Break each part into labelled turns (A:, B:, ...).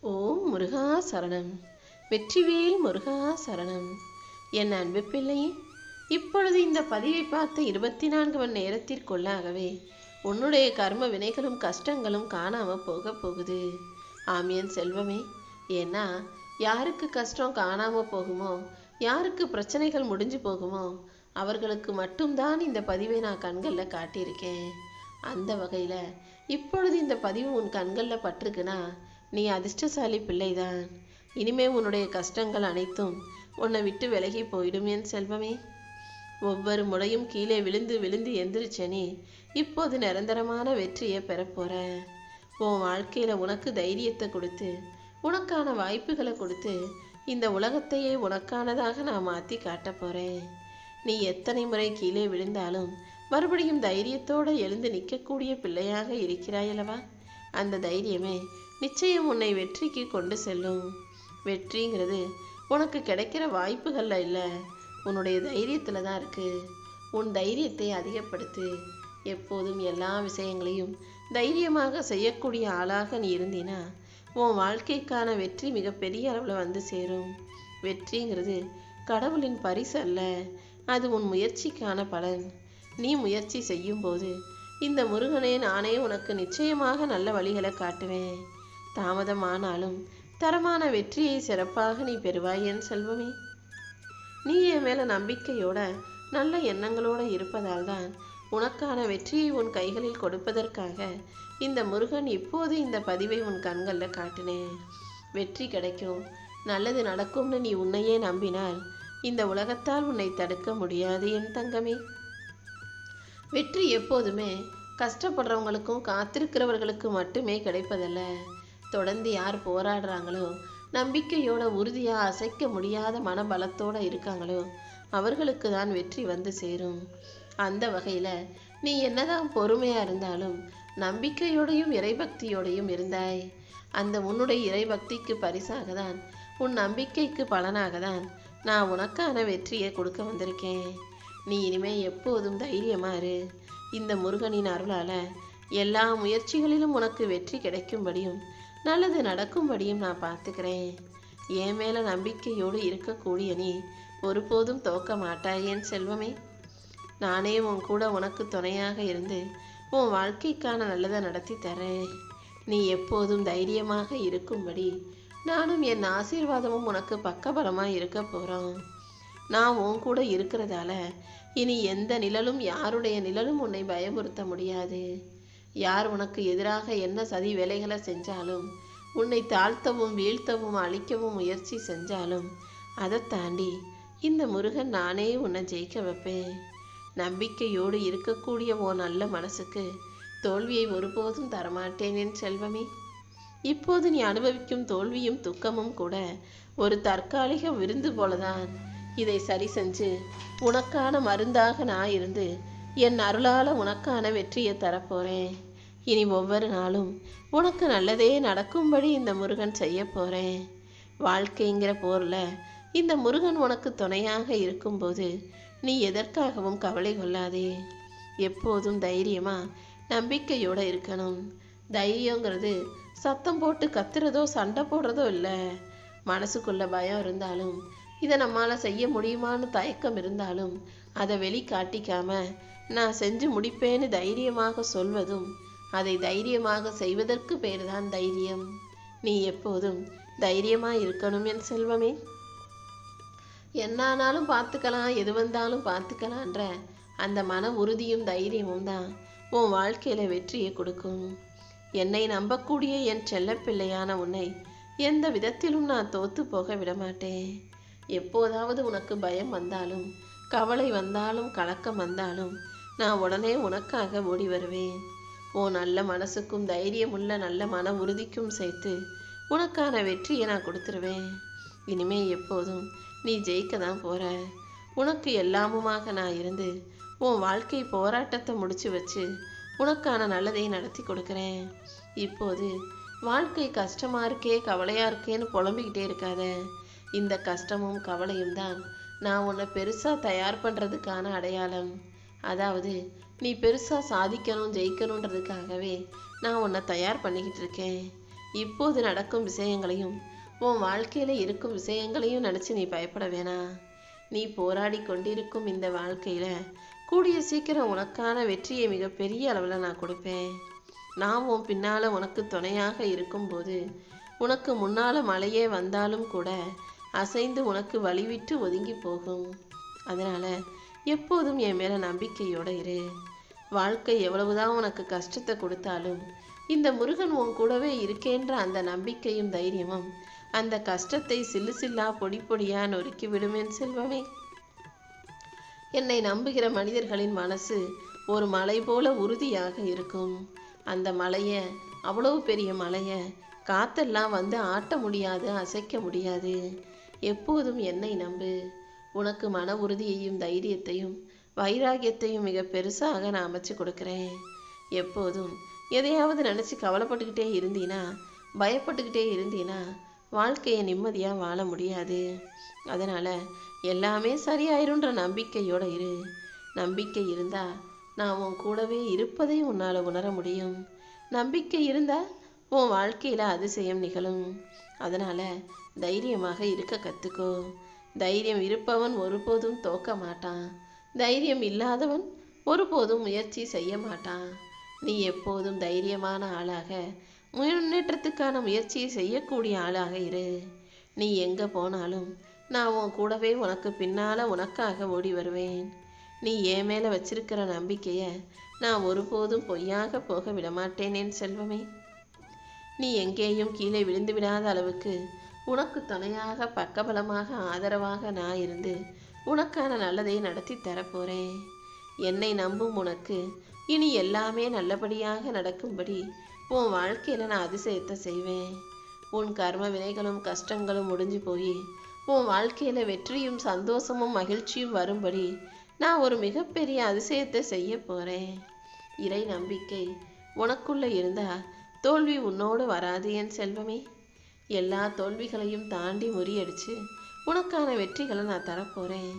A: ஓம் முருகா சரணம். வெற்றிவேல் முருகா சரணம். என் அன்பு பிள்ளையே இப்பொழுது இந்த பதிவை பார்த்த இருபத்தி நான்கு மணி நேரத்திற்குள்ளாகவே உன்னுடைய கர்ம வினைகளும் கஷ்டங்களும் காணாம போக போகுது. ஆமியன் செல்வமே ஏன்னா யாருக்கு கஷ்டம் காணாம போகுமோ யாருக்கு பிரச்சனைகள் முடிஞ்சு போகுமோ அவர்களுக்கு மட்டும்தான் இந்த பதிவை நான் கண்களில் காட்டியிருக்கேன். அந்த வகையில் இப்பொழுது இந்த பதிவு உன் கண்களில் பட்டிருக்குன்னா நீ அதிர்ஷ்டசாலி பிள்ளைதான். இனிமே உன்னுடைய கஷ்டங்கள் அனைத்தும் உன்னை விட்டு விலகி போயிடும் என் செல்வமே. ஒவ்வொரு முறையும் கீழே விழுந்து விழுந்து எந்திரிச்ச நீ இப்போது நிரந்தரமான வெற்றியை பெறப்போற உன் வாழ்க்கையில உனக்கு தைரியத்தை கொடுத்து உனக்கான வாய்ப்புகளை கொடுத்து இந்த உலகத்தையே உனக்கானதாக நான் மாற்றி காட்ட போறேன். நீ எத்தனை முறை கீழே விழுந்தாலும் மறுபடியும் தைரியத்தோடு எழுந்து நிற்கக்கூடிய பிள்ளையாக இருக்கிறாயல்லவா அந்த தைரியமே நிச்சயம் உன்னை வெற்றிக்கு கொண்டு செல்லும். வெற்றிங்கிறது உனக்கு கிடைக்கிற வாய்ப்புகளில் இல்லை. உன்னுடைய தைரியத்தில் தான் இருக்கு. உன் தைரியத்தை அதிகப்படுத்து. எப்போதும் எல்லா விஷயங்களையும் தைரியமாக செய்யக்கூடிய ஆளாக நீ இருந்தினா உன் வாழ்க்கைக்கான வெற்றி மிகப்பெரிய அளவில் வந்து சேரும். வெற்றிங்கிறது கடவுளின் பரிசு அல்ல. அது உன் முயற்சிக்கான பலன். நீ முயற்சி செய்யும்போது இந்த முருகனே நானே உனக்கு நிச்சயமாக நல்ல வழிகளை காட்டுவேன். தாமதமானாலும் தரமான வெற்றியை சிறப்பாக நீ பெறுவாய் என் செல்வமே. நீ என் மேல நம்பிக்கையோட நல்ல எண்ணங்களோட இருப்பதால் தான் உனக்கான வெற்றியை உன் கைகளில் கொடுப்பதற்காக இந்த முருகன் இப்போது இந்த பதிவை உன் கண்களில் காட்டினேன். வெற்றி கிடைக்கும் நல்லது நடக்கும்னு நீ உன்னையே நம்பினால் இந்த உலகத்தால் உன்னை தடுக்க முடியாது என் தங்கமே. வெற்றி எப்போதுமே கஷ்டப்படுறவங்களுக்கும் காத்திருக்கிறவர்களுக்கும் மட்டுமே கிடைப்பதல்ல. தொடர்ந்து யார் போராடுறாங்களோ நம்பிக்கையோட உறுதியாக அசைக்க முடியாத மனபலத்தோட இருக்காங்களோ அவர்களுக்கு தான் வெற்றி வந்து சேரும். அந்த வகையில் நீ என்னதான் பொறுமையாக இருந்தாலும் நம்பிக்கையோடையும் இறைபக்தியோடையும் இருந்தாய். அந்த உன்னுடைய இறைபக்திக்கு பரிசாக தான் உன் நம்பிக்கைக்கு பலனாக தான் நான் உனக்கான வெற்றியை கொடுக்க வந்திருக்கேன். நீ இனிமே எப்போதும் தைரியமா இரு. இந்த முருகனின் அருளால் எல்லா முயற்சிகளிலும் உனக்கு வெற்றி கிடைக்கும்படியும் நல்லது நடக்கும்படியும் நான் பார்த்துக்கிறேன். என் மேல நம்பிக்கையோடு இருக்கக்கூடிய நீ ஒருபோதும் தோக்க மாட்டாய் என் செல்வமே? நானே உன் கூட உனக்கு துணையாக இருந்து உன் வாழ்க்கைக்கான நல்லதை நடத்தி தரேன். நீ எப்போதும் தைரியமாக இருக்கும்படி நானும் என் ஆசீர்வாதமும் உனக்கு பக்கபலமாக இருக்க போகிறோம் நான் உன் கூட இருக்கிறதால இனி எந்த நிழலும் யாருடைய நிழலும் உன்னை பயமுறுத்த முடியாது. யார் உனக்கு எதிராக என்ன சதி வேலைகளை செஞ்சாலும் உன்னை தாழ்த்தவும் வீழ்த்தவும் அழிக்கவும் முயற்சி செஞ்சாலும் அதை தாண்டி இந்த முருகன் நானே உன்னை ஜெயிக்க வைப்பேன். நம்பிக்கையோடு இருக்கக்கூடிய ஓ நல்ல மனசுக்கு தோல்வியை ஒருபோதும் தரமாட்டேன் என் செல்வமே. இப்போது நீ அனுபவிக்கும் தோல்வியும் துக்கமும் கூட ஒரு தற்காலிக விருந்து போலதான். இதை சரி செஞ்சு உனக்கான மருந்தாக நான் இருந்து என் அருளால உனக்கான வெற்றியை தரப்போறேன். இனி ஒவ்வொரு நாளும் உனக்கு நல்லதே நடக்கும்படி இந்த முருகன் செய்ய போகிறேன் வாழ்க்கைங்கிற போர்ல இந்த முருகன் உனக்கு துணையாக இருக்கும்போது நீ எதற்காகவும் கவலை கொள்ளாதே. எப்போதும் தைரியமாக நம்பிக்கையோடு இருக்கணும். தைரியங்கிறது சத்தம் போட்டு கத்துறதோ சண்டை போடுறதோ இல்லை. மனசுக்குள்ள பயம் இருந்தாலும் இதை நம்மால செய்ய முடியுமான்னு தயக்கம் இருந்தாலும் அதை வெளிக்காட்டிக்காம நான் செஞ்சு முடிப்பேன்னு தைரியமாக சொல்வதும் அதை தைரியமாக செய்வதற்கு பேர்தான் தைரியம். நீ எப்போதும் தைரியமாக இருக்கணும் என் செல்வமே. என்னானாலும் பார்த்துக்கலாம் எது வந்தாலும் பார்த்துக்கலான்ற அந்த மன உறுதியும் தைரியமும் தான் உன் வாழ்க்கையில் வெற்றியை கொடுக்கும். என்னை நம்பக்கூடிய என் செல்லப்பிள்ளையான உன்னை எந்த விதத்திலும் நான் தோத்து போக விடமாட்டேன். எப்போதாவது உனக்கு பயம் வந்தாலும் கவலை வந்தாலும் கலக்கம் வந்தாலும் நான் உடனே உனக்காக ஓடி வருவேன். உன் நல்ல மனசுக்கும் தைரியமுள்ள நல்ல மன உறுதிக்கும் சேர்த்து உனக்கான வெற்றியை நான் கொடுத்துருவேன். இனிமே எப்போதும் நீ ஜெயிக்க தான் போற. உனக்கு எல்லாமுமாக நான் இருந்து உன் வாழ்க்கை போராட்டத்தை முடிச்சு வச்சு உனக்கான நல்லதை நடத்தி கொடுக்குறேன். இப்போது வாழ்க்கை கஷ்டமா இருக்கே கவலையா இருக்கேன்னு புலம்பிக்கிட்டே இருக்காத. இந்த கஷ்டமும் கவலையும் தான் நான் உன்னை பெருசா தயார் பண்றதுக்கான அடையாளம். அதாவது நீ பெருசாக சாதிக்கணும் ஜெயிக்கணுன்றதுக்காகவே நான் உன்னை தயார் பண்ணிக்கிட்டு இருக்கேன். இப்போது நடக்கும் விஷயங்களையும் உன் வாழ்க்கையில் இருக்கும் விஷயங்களையும் நினச்சி நீ பயப்பட வேணாம் நீ போராடி கொண்டிருக்கும் இந்த வாழ்க்கையில் கூடிய சீக்கிரம் உனக்கான வெற்றியை மிகப்பெரிய அளவில் நான் கொடுப்பேன். நான் உன் பின்னால் உனக்கு துணையாக இருக்கும்போது உனக்கு முன்னால் மழையே வந்தாலும் கூட அசைந்து உனக்கு வழிவிட்டு ஒதுங்கி போகும். அதனால் எப்போதும் என் மேல நம்பிக்கையோட இரு. வாழ்க்கை எவ்வளவுதான் உனக்கு கஷ்டத்தை கொடுத்தாலும் இந்த முருகன் உன் கூடவே இருக்கேன்ற அந்த நம்பிக்கையும் தைரியமும் அந்த கஷ்டத்தை சில்லு சில்லா பொடி பொடியா நொறுக்கி விடுமேன் செல்வமே. என்னை நம்புகிற மனிதர்களின் மனசு ஒரு மலை போல உறுதியாக இருக்கும். அந்த மலைய அவ்வளவு பெரிய மலைய காத்தெல்லாம் வந்து ஆட்ட முடியாது அசைக்க முடியாது. எப்போதும் என்னை நம்பு. உனக்கு மன உறுதியையும் தைரியத்தையும் வைராகியத்தையும் மிக பெருசாக நான் அமைச்சு கொடுக்குறேன். எப்போதும் எதையாவது நினச்சி கவலைப்பட்டுக்கிட்டே இருந்தீனா பயப்பட்டுக்கிட்டே இருந்தீனா வாழ்க்கையை நிம்மதியாக வாழ முடியாது. அதனால் எல்லாமே சரியாயிருன்ற நம்பிக்கையோட இரு. நம்பிக்கை இருந்தால் நான் உன் கூடவே இருப்பதை உன்னால் உணர முடியும். நம்பிக்கை இருந்தால் உன் வாழ்க்கையில் அதிசயம் நிகழும். அதனால் தைரியமாக இருக்க கற்றுக்கோ தைரியம் இருப்பவன் ஒருபோதும் தோக்க மாட்டான். தைரியம் இல்லாதவன் ஒருபோதும் முயற்சி செய்ய மாட்டான். நீ எப்போதும் தைரியமான ஆளாக முன்னேற்றத்துக்கான முயற்சியை செய்யக்கூடிய ஆளாக இரு. நீ எங்கே போனாலும் நான் உன் கூடவே உனக்கு பின்னால் உனக்காக ஓடி வருவேன். நீ என் மேலே வச்சிருக்கிற நம்பிக்கையை நான் ஒருபோதும் பொய்யாக போக விடமாட்டேனேன் செல்வமே. நீ எங்கேயும் கீழே விழுந்து விடாத அளவுக்கு உனக்கு துணையாக பக்கபலமாக ஆதரவாக நான் இருந்து உனக்கான நல்லதை நடத்தி தரப்போறேன். என்னை நம்பும் உனக்கு இனி எல்லாமே நல்லபடியாக நடக்கும்படி உன் வாழ்க்கையில நான் அதிசயத்தை செய்வேன். உன் கர்ம வினைகளும் கஷ்டங்களும் முடிஞ்சு போய் உன் வாழ்க்கையில வெற்றியும் சந்தோஷமும் மகிழ்ச்சியும் வரும்படி நான் ஒரு மிகப்பெரிய அதிசயத்தை செய்ய போறேன். இறை நம்பிக்கை உனக்குள்ள இருந்தா தோல்வி உன்னோடு வராது என் செல்வமே. எல்லா தோல்விகளையும் தாண்டி முறியடிச்சு உனக்கான வெற்றிகளை நான் தரப்போறேன்.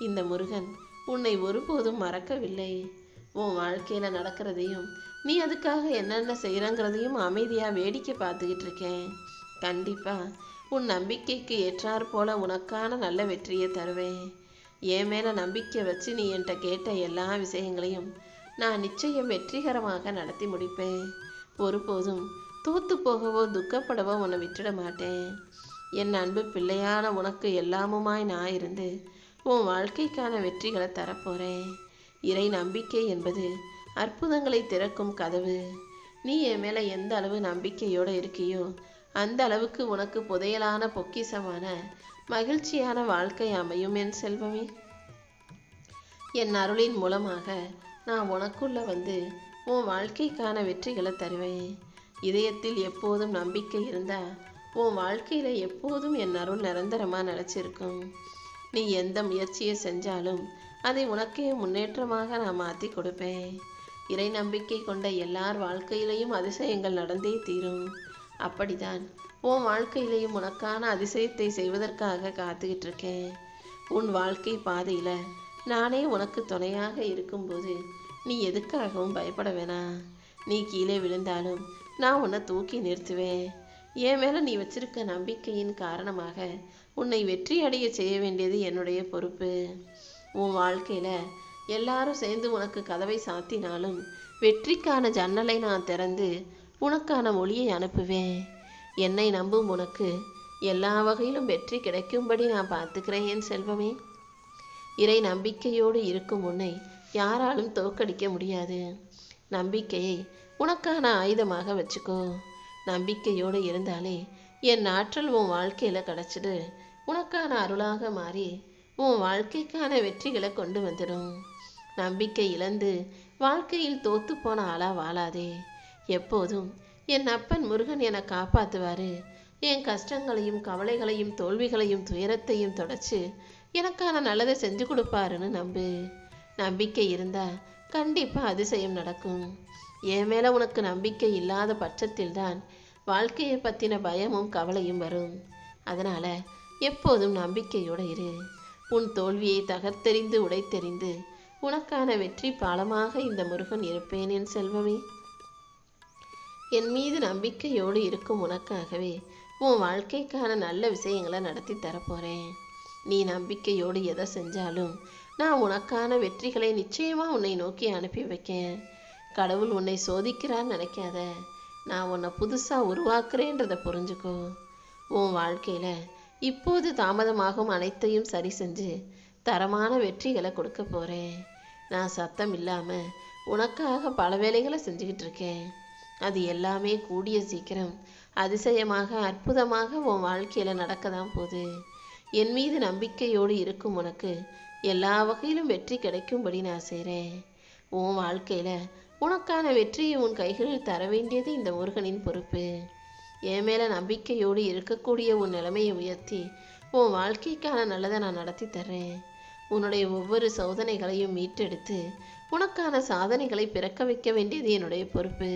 A: இந்த முருகன் உன்னை ஒருபோதும் மறக்கவில்லை. உன் வாழ்க்கையில நடக்கிறதையும் நீ அதுக்காக என்னென்ன செய்யறங்கிறதையும் அமைதியா வேடிக்கை பார்த்துக்கிட்டு இருக்கேன். கண்டிப்பா உன் நம்பிக்கைக்கு ஏற்றாற் போல உனக்கான நல்ல வெற்றியை தருவேன். என் மேல நம்பிக்கை வச்சு நீ என்கிட்ட கேட்ட எல்லா விஷயங்களையும் நான் நிச்சயம் வெற்றிகரமாக நடத்தி முடிப்பேன். ஒருபோதும் தோத்து போகவோ துக்கப்படவோ உன்னை விட்டுட மாட்டேன். என் அன்பு பிள்ளையான உனக்கு எல்லாமுமாய் நான் இருந்து உன் வாழ்க்கைக்கான வெற்றிகளை தரப்போறேன். இறை நம்பிக்கை என்பது அற்புதங்களை திறக்கும் கதவு. நீ என் மேலே எந்த அளவு நம்பிக்கையோடு இருக்கியோ அந்த அளவுக்கு உனக்கு புதையலான பொக்கிசமான மகிழ்ச்சியான வாழ்க்கை அமையும் என் செல்வமே. என் அருளின் மூலமாக நான் உனக்குள்ள வந்து உன் வாழ்க்கைக்கான வெற்றிகளை தருவேன். இதயத்தில் எப்போதும் நம்பிக்கை இருந்தா உன் வாழ்க்கையில எப்போதும் என் அருள் நிரந்தரமா நிலைச்சிருக்கும். நீ எந்த முயற்சியை செஞ்சாலும் அதை உனக்கே முன்னேற்றமாக நான் மாற்றி கொடுப்பேன். இறை நம்பிக்கை கொண்ட எல்லார் வாழ்க்கையிலையும் அதிசயங்கள் நடந்தே தீரும். அப்படிதான் உன் வாழ்க்கையிலையும் உனக்கான அதிசயத்தை செய்வதற்காக காத்துக்கிட்டு இருக்கேன் உன் வாழ்க்கை பாதையில நானே உனக்கு துணையாக இருக்கும்போது நீ எதுக்காகவும் பயப்பட வேணாம். நீ கீழே விழுந்தாலும் நான் உன்னை தூக்கி நிறுத்துவேன். என் மேலே நீ வச்சிருக்க நம்பிக்கையின் காரணமாக உன்னை வெற்றி அடைய செய்ய வேண்டியது என்னுடைய பொறுப்பு. உன் வாழ்க்கையில் எல்லாரும் சேர்ந்து உனக்கு கதவை சாத்தினாலும் வெற்றிக்கான ஜன்னலை நான் திறந்து உனக்கான ஒளியை அனுப்புவேன். என்னை நம்பும் உனக்கு எல்லா வகையிலும் வெற்றி கிடைக்கும்படி நான் பார்த்துக்கிறேன் என் செல்வமே. இறை நம்பிக்கையோடு இருக்கும் உன்னை யாராலும் தோற்கடிக்க முடியாது. நம்பிக்கையை உனக்கான ஆயுதமாக வச்சுக்கோ நம்பிக்கையோடு இருந்தாலே என் ஆற்றல் உன் வாழ்க்கையில் கிடச்சிடு. உனக்கான அருளாக மாறி உன் வாழ்க்கைக்கான வெற்றிகளை கொண்டு வந்துடும் நம்பிக்கை இழந்து வாழ்க்கையில் தோத்து போன ஆளா வாழாதே. எப்போதும் என் அப்பன் முருகன் என்னை காப்பாற்றுவாரு என் கஷ்டங்களையும் கவலைகளையும் தோல்விகளையும் துயரத்தையும் தொடச்சு எனக்கான நல்லதை செஞ்சு கொடுப்பாருன்னு நம்பு. நம்பிக்கை இருந்தா கண்டிப்பா அதிசயம் நடக்கும். என் மேல உனக்கு நம்பிக்கை இல்லாத பட்சத்தில்தான் வாழ்க்கையை பற்றின பயமும் கவலையும் வரும். அதனால் எப்போதும் நம்பிக்கையோடு இரு. உன் தோல்வியை தகர்த்தெறிந்து உடைத்தெறிந்து உனக்கான வெற்றி பாலமாக இந்த முருகன் இருப்பேன் என் செல்வமே. என் மீது நம்பிக்கையோடு இருக்கும் உனக்காகவே உன் வாழ்க்கைக்கான நல்ல விஷயங்களை நடத்தி தரப்போகிறேன் நீ நம்பிக்கையோடு எதை செஞ்சாலும் நான் உனக்கான வெற்றிகளை நிச்சயமாக உன்னை நோக்கி அனுப்பி வைக்கேன். கடவுள் உன்னை சோதிக்கிறான்னு நினைக்காத. நான் உன்னை புதுசாக உருவாக்குறேன்றதை புரிஞ்சுக்கோ. உன் வாழ்க்கையில் இப்போது தாமதமாகும் அனைத்தையும் சரி செஞ்சு தரமான வெற்றிகளை கொடுக்க போகிறேன் நான் சத்தம் இல்லாமல் உனக்காக பல வேலைகளை செஞ்சுக்கிட்டு இருக்கேன். அது எல்லாமே கூடிய சீக்கிரம் அதிசயமாக அற்புதமாக உன் வாழ்க்கையில் நடக்க தான் போகுது. என் மீது நம்பிக்கையோடு இருக்கும் உனக்கு எல்லா வகையிலும் வெற்றி கிடைக்கும்படி நான் செய்கிறேன் உன் வாழ்க்கையில் உனக்கான வெற்றியை உன் கைகளில் தர வேண்டியது இந்த முருகனின் பொறுப்பு. என் மேலே நம்பிக்கையோடு இருக்கக்கூடிய உன் நிலைமையை உயர்த்தி உன் வாழ்க்கைக்கான நல்லதை நான் நடத்தி தர்றேன். உன்னுடைய ஒவ்வொரு சோதனைகளையும் மீட்டெடுத்து உனக்கான சாதனைகளை பிறக்க வைக்க வேண்டியது என்னுடைய பொறுப்பு.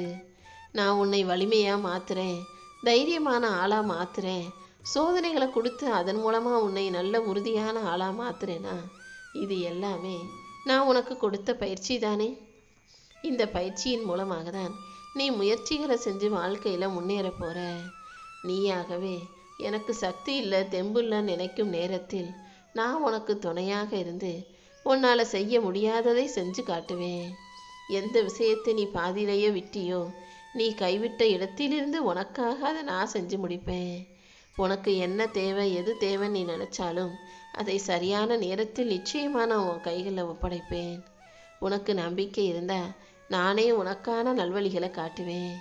A: நான் உன்னை வலிமையாக மாத்துறேன் தைரியமான ஆளாக மாத்துறேன். சோதனைகளை கொடுத்து அதன் மூலமாக உன்னை நல்ல உறுதியான ஆளாக மாத்துறேனா? இது எல்லாமே நான் உனக்கு கொடுத்த பயிற்சி தானே இந்த பயிற்சியின் மூலமாக தான் நீ முயற்சிகளை செஞ்சு வாழ்க்கையில் முன்னேற போற. நீயாகவே எனக்கு சக்தி இல்லை தெம்பு நினைக்கும் நேரத்தில் நான் உனக்கு துணையாக இருந்து உன்னால் செய்ய முடியாததை செஞ்சு காட்டுவேன். எந்த விஷயத்தை நீ பாதியிலேயே விட்டியோ நீ கைவிட்ட இடத்திலிருந்து உனக்காக அதை நான் செஞ்சு முடிப்பேன். உனக்கு என்ன தேவை எது தேவை நீ நினச்சாலும் அதை சரியான நேரத்தில் நிச்சயமாக நான் உன் கைகளில் ஒப்படைப்பேன். உனக்கு நம்பிக்கை இருந்தால் நானே உனக்கான நல்வழிகளை காட்டுவேன்.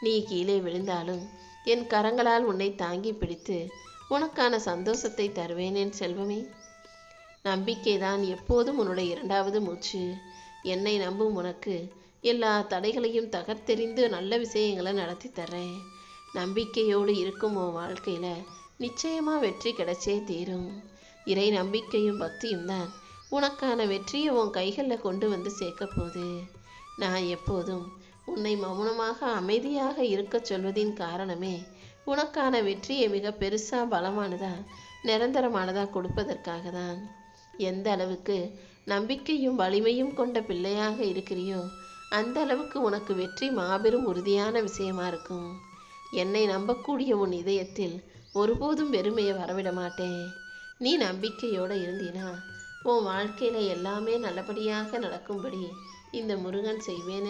A: நீ கீழே விழுந்தாலும் என் கரங்களால் உன்னை தாங்கி பிடித்து உனக்கான சந்தோஷத்தை தருவேன் என் செல்வமே. நம்பிக்கைதான் எப்போதும் உன்னுடைய இரண்டாவது மூச்சு. என்னை நம்பும் உனக்கு எல்லா தடைகளையும் தகர்த்தெறிந்து நல்ல விஷயங்களை நடத்தி தர்றேன். நம்பிக்கையோடு இருக்கும் உன் வாழ்க்கையில் நிச்சயமாக வெற்றி கிடைச்சே தீரும். இறை நம்பிக்கையும் பக்தியும் தான் உனக்கான வெற்றியை உன் கைகளில் கொண்டு வந்து சேர்க்க போகுது. நான் எப்போதும் உன்னை மௌனமாக அமைதியாக இருக்கச் சொல்வதின் காரணமே உனக்கான வெற்றியை மிக பெருசா பலமானதா நிரந்தரமானதா கொடுப்பதற்காக தான் எந்த அளவுக்கு நம்பிக்கையும் வலிமையும் கொண்ட பிள்ளையாக இருக்கிறியோ அந்த அளவுக்கு உனக்கு வெற்றி மாபெரும் உறுதியான விஷயமா இருக்கும். என்னை நம்பக்கூடிய உன் இதயத்தில் ஒருபோதும் வெறுமையை வரவிட மாட்டேன். நீ நம்பிக்கையோடு இருந்தினா உன் வாழ்க்கையில் எல்லாமே நல்லபடியாக நடக்கும்படி இந்த முருகன் செய்வேன்